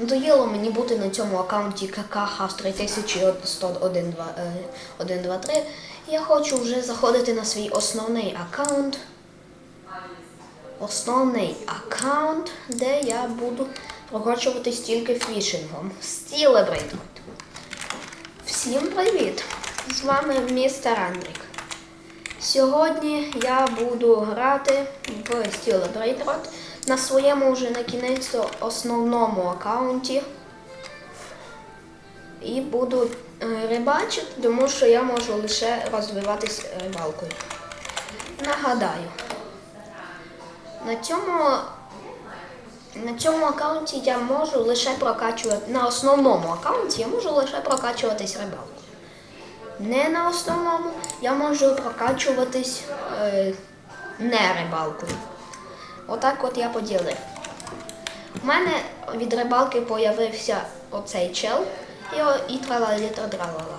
Надоїло мені бути на цьому аккаунті ККХ 310123. Я хочу вже заходити на свій основний аккаунт. Основний аккаунт, де я буду прокачуватись тільки фішингом. Стілебрейд. Всім привіт! З вами містер Андрік. Сьогодні я буду грати в Road на своєму вже на кінець основному аккаунті. І буду е, рибачити, тому що я можу лише розвиватись рибалкою. Нагадаю, на цьому, на цьому аккаунті я можу лише прокачувати, на основному аккаунті я можу лише прокачуватись рибалкою. Не на основному я можу прокачуватись е, не рибалкою. Отак от я поділив. У мене від рибалки появився оцей чел і, і тралалітра дралала.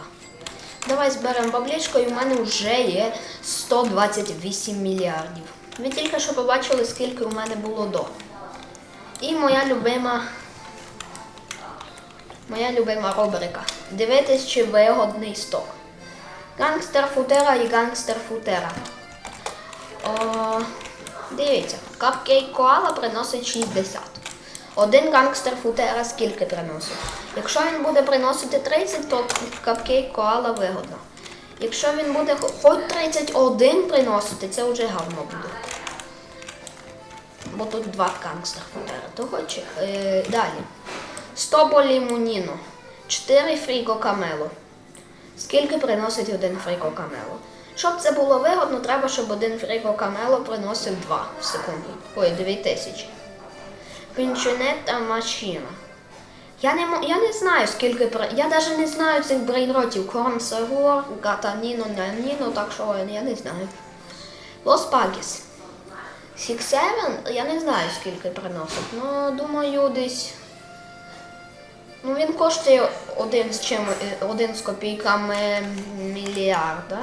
Давай зберемо баблішко, і в мене вже є 128 мільярдів. Ви тільки що побачили, скільки у мене було до. І моя любима. Моя любима рубрика. Дивитись, чи вигодний сток. Гангстер футера і гангстер футера. О, дивіться, капкейк коала приносить 60. Один гангстер футера скільки приносить? Якщо він буде приносити 30, то капкейк коала вигодно. Якщо він буде хо- хоч 31 приносити, це вже говно буде. Бо тут два гангстер футера. То хоч е, далі. 100 болімуніно, 4 фріго камело. Скільки приносить один фріго камело? Щоб це було вигодно, треба, щоб один фріго камело приносив 2 в секунду. Ой, 2000. Пінчунета машина. Я не, я не знаю, скільки Я навіть не знаю цих брейнротів. Корм Сагор, Гатаніно, Наніно, так що я не знаю. Лос Пагіс. Seven, я не знаю, скільки приносить. Ну, думаю, десь. Ну, він коштує один з чим, е, один з копійками мільярда.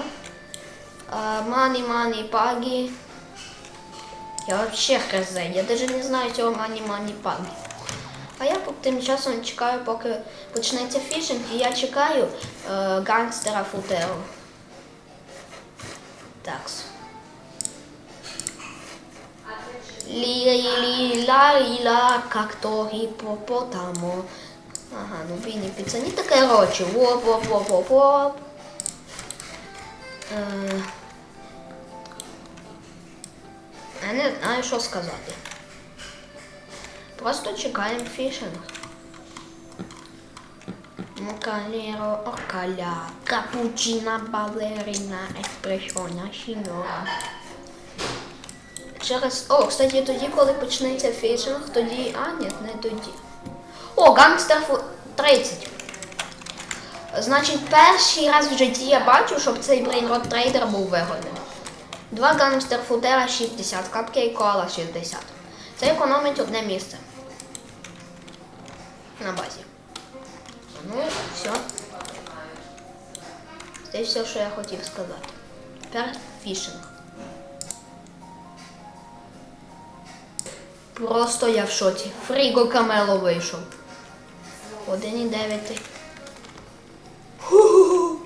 А, Мані, мані, пагі. Я вообще хз, я даже не знаю цього пагі. А я тим часом чекаю, поки почнеться фішинг, і я чекаю е, гангстера Футеро. Такс. Лі-лі-ла-лі-ла, как то гіпопотамо. Ага, ну бійні піцані та короче. Воп-воп-воп-воп-воп. Е, не знаю, що сказати. Просто чекаємо фішинг. Мокалеро, оркаля, капучина, балерина, еспресіона, сіньора. Через. О, кстати, тоді, коли почнеться фішинг, тоді. А, ні, не тоді. О, гангстер 30. Значить, перший раз в житті я бачу, щоб цей брейнрод трейдер був вигодним. Два гангстер футера 60, капкейк коала 60. Це економить одне місце. На базі. Ну, все. Це все, що я хотів сказати. Тепер фішинг. Просто я в шоці. Фріго Камело вийшов. 1,9. Ху-ху-ху.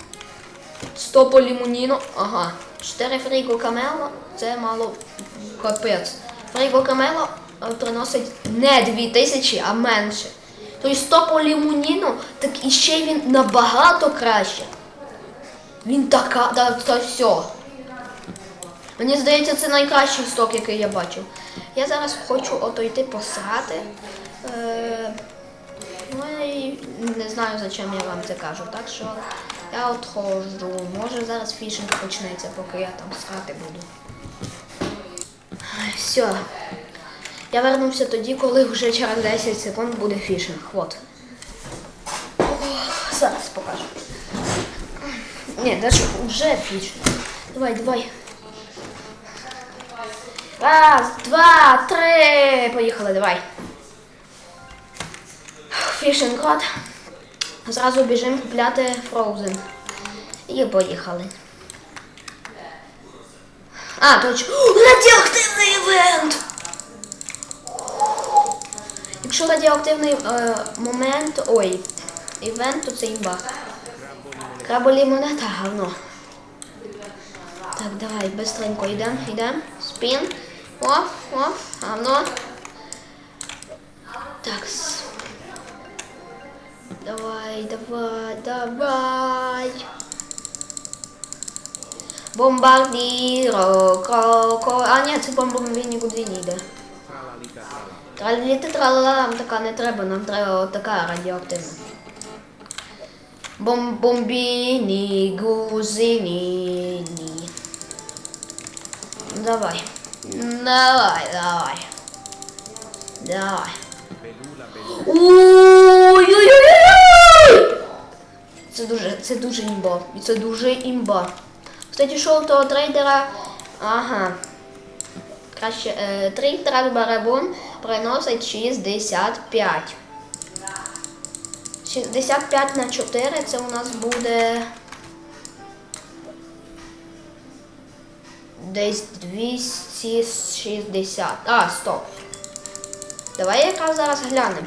100 по лімоніно. Ага. 4 фріго Камело. Це мало капець. Фріго Камело приносить не 2000, а менше. Тобто 100 по лімоніно, так і ще він набагато краще. Він така, да, та все. Мені здається, це найкращий сток, який я бачив. Я зараз хочу ото йти посрати. Е, ну і не знаю, за чим я вам це кажу. Так що я от ходжу. Може зараз фішинг почнеться, поки я там срати буду. Все. Я вернувся тоді, коли вже через 10 секунд буде фішинг. От. Зараз покажу. Ні, даже вже фішинг. Давай, давай. Раз, два, три. Поїхали, давай. Фішинг код. Зразу біжимо купляти Frozen. І поїхали. А, точно. Радіоактивний івент! Якщо радіоактивний е, момент, ой, івент, то це імба. Краболімонета, говно. Так, давай, быстренько йдем, йдем. Спін. Оп, оп, говно. Так. Давай, давай, давай. Бомбардіро, кроко. А, ні, це бомбомбі нікуди не йде. Траліти тралала нам така не треба, нам треба от така радіоактивна. Бом бомбіні, гузині. ні. Давай. Давай, давай. Давай. Ой-ой-ой! Це дуже, це дуже імба. І це дуже імба. Кстати, що того трейдера. Ага. Краще е, трейдер барабун приносить 65. 65 на 4 це у нас буде. Десь 260. А, стоп. Давай якраз зараз глянемо.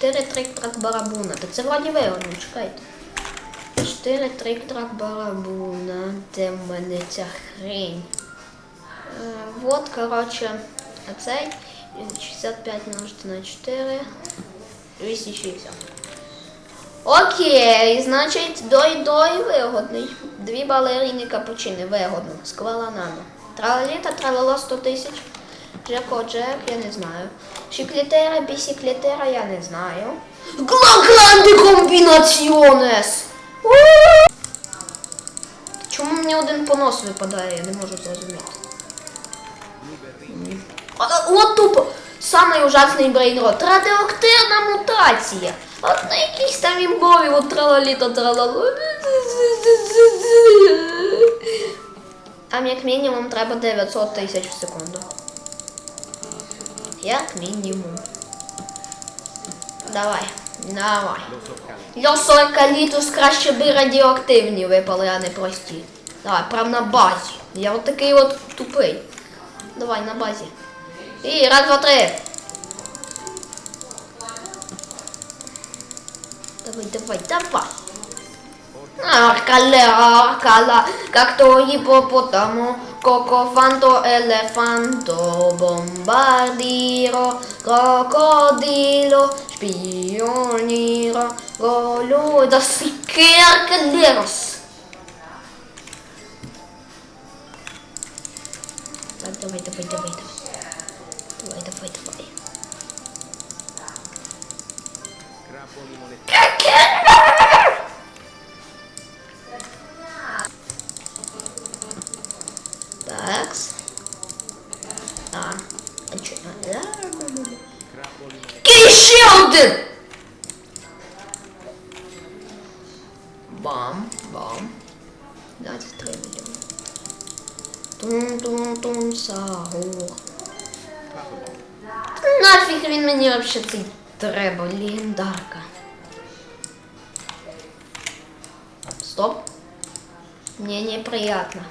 4 трик-трак барабуна. Так це вроді вигодно, чекайте. 4 трик-трак барабуна. Де в мене ця хрень? Е, вот, коротше, оцей 65 множити на 4. 260. Окей, значить, дой-дой вигодний. Дві балерини капучини вигодно. Сквала нано. Тралаліта, тралала 100 тисяч. Джеко Джек, я не знаю. Шіклітера, бісіклітера, я не знаю. Глагранди комбінаціонес! Чому мені один понос випадає, я не можу зрозуміти. От тупо. Самий ужасний брейнрот. Радіоактивна мутація. От на якійсь там імбові, от тралаліто тралалу. Там як мінімум треба 900 тисяч в секунду. Як мінімум. Давай, давай. Льосоекалітус краще би радіоактивні випали, а не прості. Давай, прям на базі. Я от такий от тупий. Давай на базі. І раз, два, три. Давай, давай, давай. Аркале, аркала, как то гипопотамо, кокофанто, елефанто, бомбардіро, крокодило, шпіоніро, голю, да сикеркалерос. Так, давай, давай, давай, давай. Давай, давай, давай. Такс. один! Бам, бам. 23 мільйони. Тун-тун-тун, сагур. Нафіг він мені вообще цей треба, легендарка. Стоп. Мне неприятно.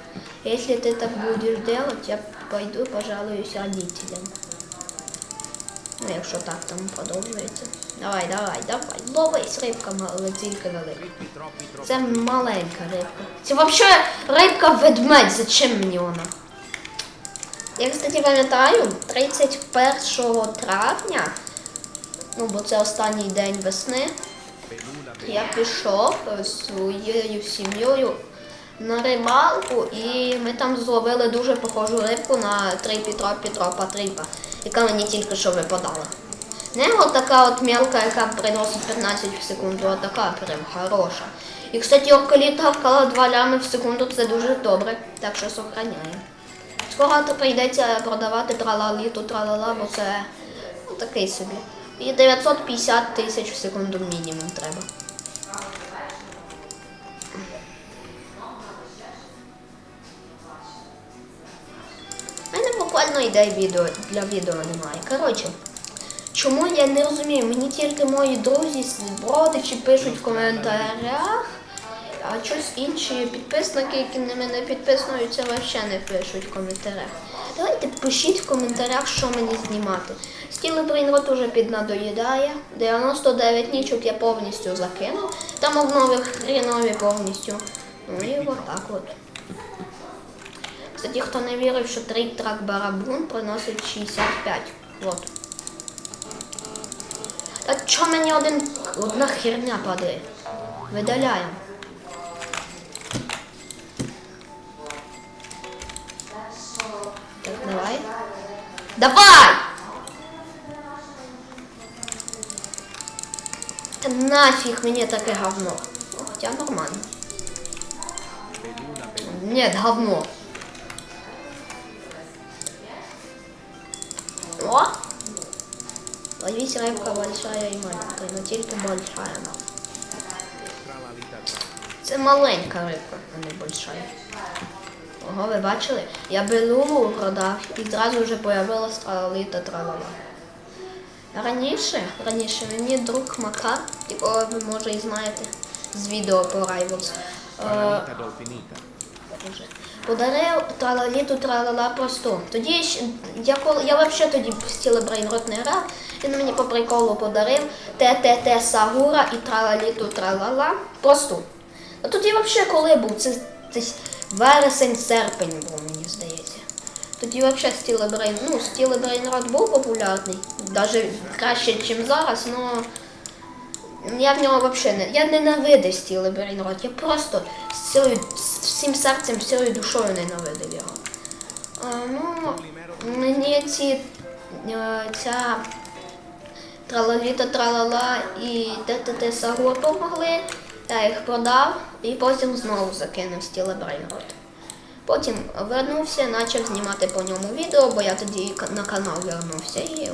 Если ты так будешь делать, я пойду пожалуюсь родителям. Ну, якщо так там продовжується. Давай, давай, давай. Ловись рибка але тільки велика. Це маленька рибка. Це взагалі рибка ведмедь. Зачем мені вона? Я, кстати, пам'ятаю, 31 травня, ну бо це останній день весни, я пішов з своєю сім'єю на рибалку і ми там зловили дуже похожу рибку на три Петро Петро Патріпа, яка мені тільки що випадала. Не от така от мелка, яка приносить 15 в секунду, а така прям хороша. І, кстати, околіта вкала 2 лями в секунду, це дуже добре, так що сохраняємо. Скоро то прийдеться продавати тралаліту тралала, бо це ну, такий собі. І 950 тисяч в секунду мінімум треба. Буквально ідей відео для відео немає. Коротше, чому я не розумію, мені тільки мої друзі, родичі пишуть в коментарях, а щось інші підписники, які на мене підписуються, взагалі не пишуть в коментарях. Давайте пишіть в коментарях, що мені знімати. Стіли Брейнрот уже піднадоїдає. 99 нічок я повністю закинув. Там обновив хрінові повністю. Ну і отак от. Кстати, хто не вірив, що трик-трак барабун приносить 65. Вот. А чо мені один, одна херня падає? Видаляємо. Так, давай. Давай! Та нафіг мені таке говно. Хоча нормально. Нет, говно. О! Ловись рыбка большая и маленькая, но тільки большая. Це маленька рибка, а не большая. Ого, ви бачили? Я белулу продав і зразу вже появилась тралаліта тралала. Раніше, раніше мені друг Макар, якого ви може і знаєте з відео по Rivals, е, Подарив тралаліту тралала просту. Тоді я я взагалі тоді стіли Брейнрот не грав. Він мені по приколу подарив ТТТ Сагура і тралаліту тралала просту. А тоді взагалі коли був? Це десь вересень, серпень був, мені здається. Тоді взагалі стіли Брейн, ну, стіли Брейнрот був популярний, навіть краще, ніж зараз, але я в нього взагалі не. Я ненавидив стіли Брейнрот. Я просто з цілою, з всім серцем, всією душою ненавидив його. А, ну, мені ці е, ця тралаліта тралала і ТТТ Сагур допомогли. Я їх продав і потім знову закинув стіли Брейнрот. Потім вернувся, почав знімати по ньому відео, бо я тоді на канал вернувся і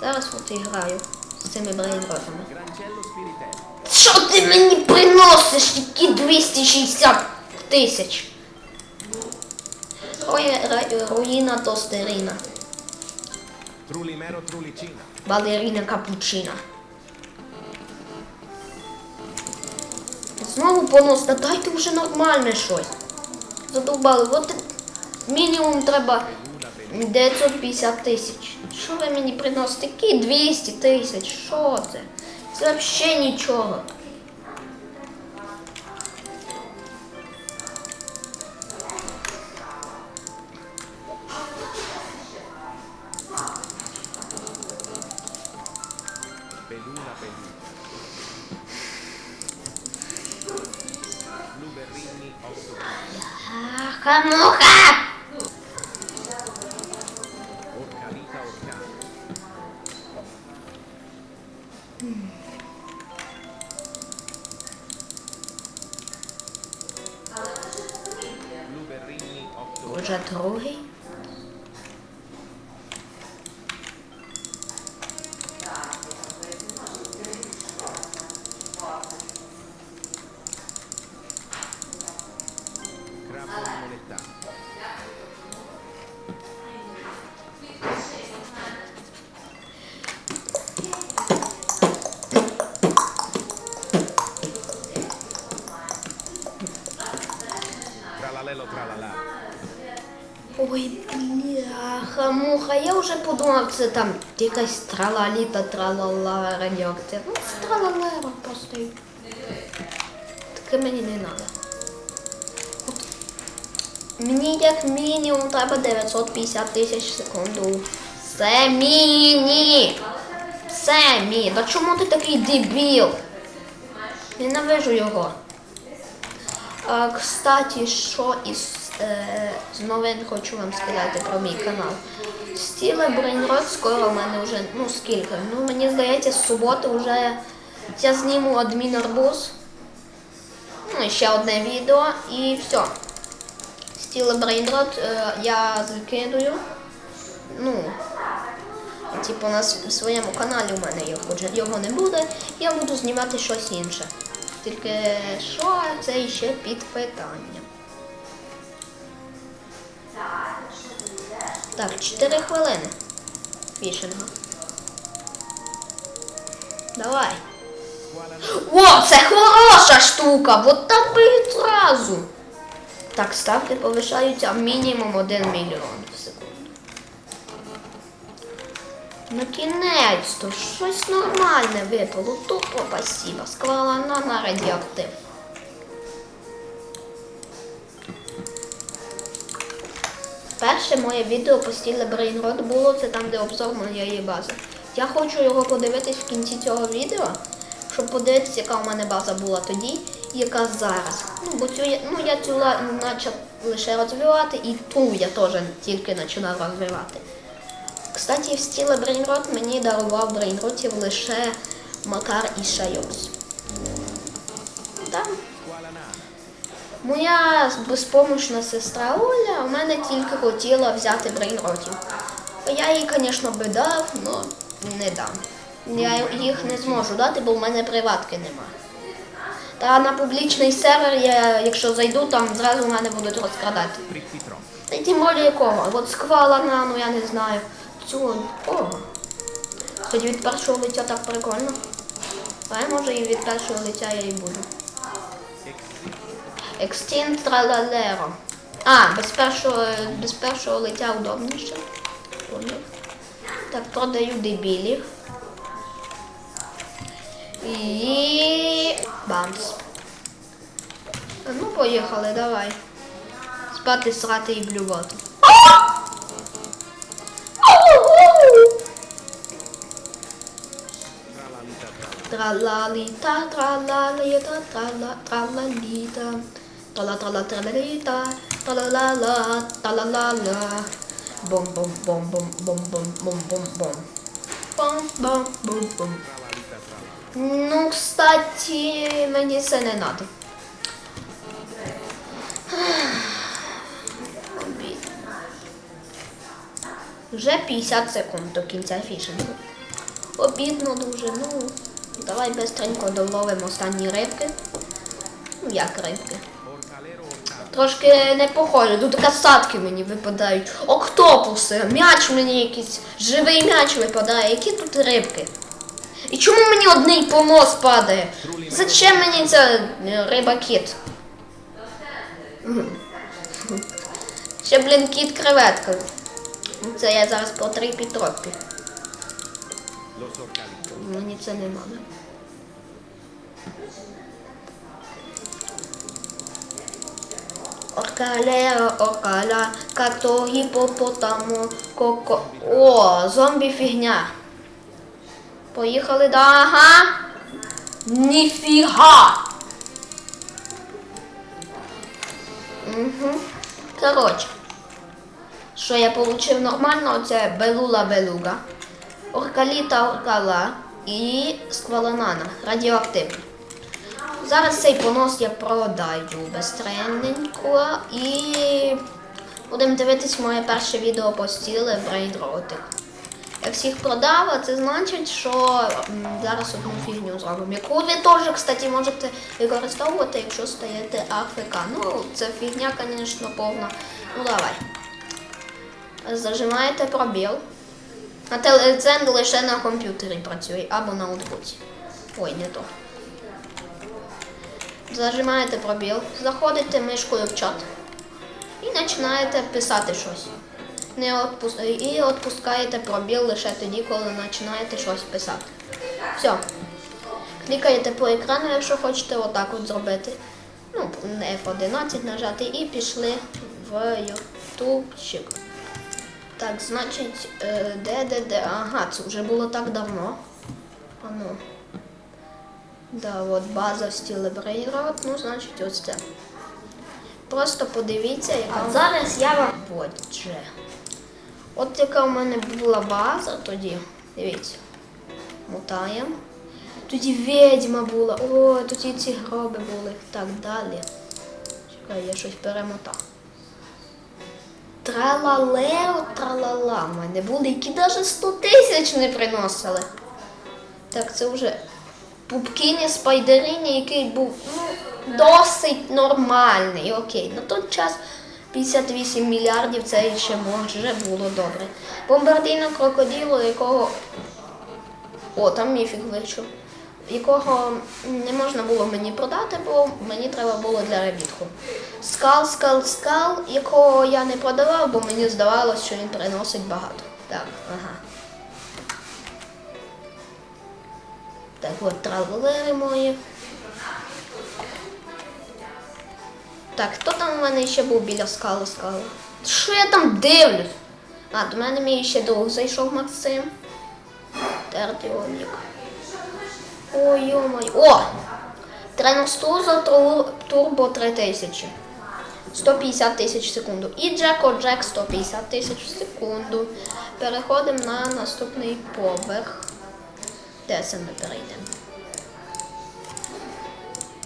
зараз от і граю з цими брейнротами. Що ти мені приносиш? Які 260 тисяч? Ой, ра- Руїна тостерина. Балерина капучина. Знову понос, та дайте вже нормальне щось. Задовбали, от мінімум треба 950 тисяч. Що ви мені приносите? Які 200 тисяч? Що це? Це взагалі нічого. Beluna peluta. Luberrini otto. Хамуха! Подумав, це там якась тралаліта, тралала радіоактивна. Ну, це тралалера просто. Таке мені не треба. Мені як мінімум треба 950 тисяч секунду. Це міні! Це мі. Да чому ти такий дебіл? Ненавижу його. А, кстати, що із з новин хочу вам сказати про мій канал. Стіле Брейнрот скоро в мене вже, ну скільки? Ну мені здається, з суботи вже я зніму адмін арбуз. Ну, ще одне відео і все. Стіле Брейнрот е, я закидую. Ну, типу на своєму каналі у мене його, не буде, я буду знімати щось інше. Тільки що це ще під питанням. Так, 4 хвилини. Фішинга. Давай. О, це хороша штука! Вот так би зразу. Так, ставки повишаються мінімум 1 мільйон в секунду. На кінець то щось нормальне випало. Тупо спасибо. Сквалана на радіоактив. Перше моє відео по стілі Brainrot було це там, де обзор моєї бази. Я хочу його подивитись в кінці цього відео, щоб подивитися, яка у мене база була тоді і яка зараз. Ну, бо цю ну, я цю почав лише розвивати, і ту я теж тільки починав розвивати. Кстати, в стілі Brainrot мені дарував брейнротів лише Макар і Шайос. Так. Моя безпомощна сестра Оля в мене тільки хотіла взяти брейнротів. Я їй, звісно, би дав, але не дам. Я їх не зможу дати, бо в мене приватки нема. Та на публічний сервер, я, якщо зайду, там зразу в мене будуть розкрадати. Та тим більше якого. От сквала на, ну я не знаю. Цю о. Тоді від першого лиця так прикольно. А я може і від першого лиця я і буду. Extinct Tralalero. А, без першого, без першого лиця удобніше. Так, продаю дебілів. І бамс. Ну, поїхали, давай. Спати, срати і блювати. Тралаліта, тралаліта, трала, тралаліта. Трала, трала, тралаліта, тралала, тралала. Бом, бом, бом, бом, бом, бом, бом, бом, бом. Бом, бом, бом, бом. Ну, кстати, мені це не надо. Вже 50 секунд до кінця фішингу. Обідно дуже. Ну, давай бистренько доловимо останні рибки. Ну, як рибки. Трошки не похоже. Тут касатки мені випадають. Октопуси, м'яч мені якийсь, живий м'яч випадає. Які тут рибки? І чому мені одний помост падає? Зачем мені ця е, риба кіт? Ще, блін, кіт креветка. Це я зараз по три пітропі. Мені це не треба. Оркалера, оркаля, как то гіпопотаму, коко. О, зомбі фігня. Поїхали, да, ага. Ніфіга. Угу. Коротше. Що я отримав нормально, це белула белуга, оркаліта оркала і скваланана, радіоактивна. Зараз цей понос я продаю безтренненько і будемо дивитись моє перше відео по стіле брейдротик. Я всіх продав, а це значить, що зараз одну фігню зробимо. Яку ви теж, кстати, можете використовувати, якщо стаєте АФК. Ну, це фігня, звісно, повна. Ну давай. Зажимаєте пробіл. А телецен лише на комп'ютері працює або на ноутбуці. Ой, не то. Зажимаєте пробіл, заходите мишкою в чат і починаєте писати щось. Не отпус... І відпускаєте пробіл лише тоді, коли починаєте щось писати. Все. Клікаєте по екрану, якщо хочете отак от зробити. Ну, F11 нажати і пішли в ютубчик. Так, значить, е, де, де, де? Ага, це вже було так давно. А ну. Да, от база в стілі Brainrot, ну, значить, ось це. Просто подивіться, яка. А зараз я вам. Отже. От яка в мене була база тоді. Дивіться. Мотаємо. Тоді відьма була. О, тоді ці гроби були. Так далі. Чекай, я щось перемотав. Тралалео, тралала. У мене були, які навіть 100 тисяч не приносили. Так, це вже Пупкіні Спайдерині, який був ну, досить нормальний. Окей, на той час 58 мільярдів це ще може було добре. Бомбардійно крокодило, якого. О, там міфік вийшов. Якого не можна було мені продати, бо мені треба було для ребітку. скал, скал, скал, якого я не продавав, бо мені здавалося, що він приносить багато. Так, ага. Так, от травелери мої. Так, хто там у мене ще був біля скали скали? Що я там дивлюсь? А, до мене мій ще друг зайшов Максим. Тертіонік. Ой, йомай. О! Треностуза Турбо 3000. 150 тисяч в секунду. І Джеко Джек 150 тисяч в секунду. Переходимо на наступний поверх. Де це ми перейдемо?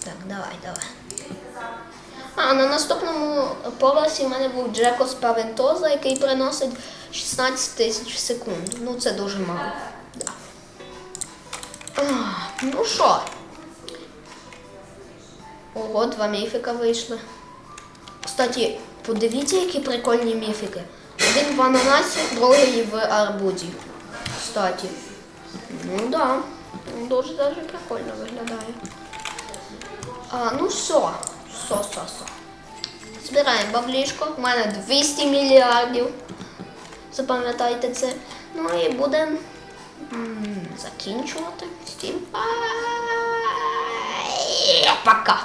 Так, давай, давай. А на наступному поверсі в мене був Джеко Спавентоза, який приносить 16 тисяч в секунду. Ну це дуже мало. Да. Ах, Ну що? Ого, два міфіка вийшли. Кстати, подивіться, які прикольні міфіки. Один в ананасі, другий в арбузі. Кстати. Ну да. Дуже даже прикольно виглядає. А, ну все. Все, все, все. Збираємо баблішко. У мене 200 мільярдів. Запам'ятайте це. Ну і будемо закінчувати. Всім Пока.